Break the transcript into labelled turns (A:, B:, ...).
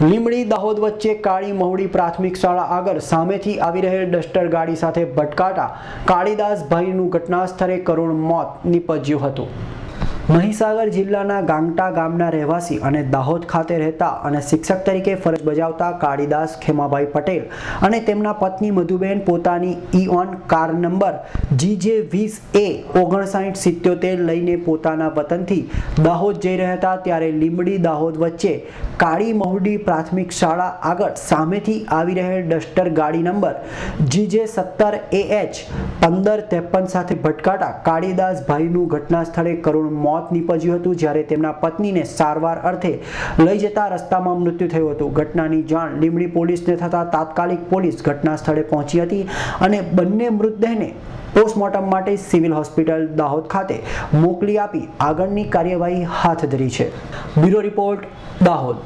A: લીંબડી દાહોદ વચ્ચે કાળી મહુડી પ્રાથમિક શાળા આગળ સામેથી આવી રહેલ ડસ્ટર ગાડી સાથે ભટકાતા કાળીદાસભાઈનું ઘટના સ્થળે કરુણ મોત નીપજ્યું હતું. મહીસાગર જિલ્લાના ગાંગટા ગામના રહેવાસી અને દાહોદ ખાતે રહેતા અને શિક્ષક તરીકે ફરજ બજાવતા કાળીદાસ ખેમાભાઈ પટેલ અને તેમના પત્ની મધુબેન પોતાની ઈઓન કાર નંબર જીજે વીસ એ ઓગણસાઠ સિત્યોતેર લઈને પોતાના વતનથી દાહોદ જઈ રહ્યા હતા. ત્યારે લીંબડી દાહોદ વચ્ચે કાળી મહુડી પ્રાથમિક શાળા આગળ સામેથી આવી રહેલ ડસ્ટર ગાડી નંબર જીજે સત્તર એ એચ પંદર ત્રેપન સાથે ભટકાતા કાળીદાસભાઈનું ઘટના સ્થળે કરુણ મોત નીપજ્યું હતું જ્યારે તેમના પત્નીને સારવાર અર્થે લઈ જતા રસ્તામાં મૃત્યુ થયું હતું. ઘટનાની જાણ લીમડી પોલીસને થતાં તાત્કાલિક પોલીસ ઘટના સ્થળે પહોંચી હતી અને બંને મૃતદેહને પોસ્ટમોર્ટમ માટે સિવિલ હોસ્પિટલ દાહોદ ખાતે મોકલી આપી આગળની કાર્યવાહી હાથ ધરી છે. Bureau report Dahod.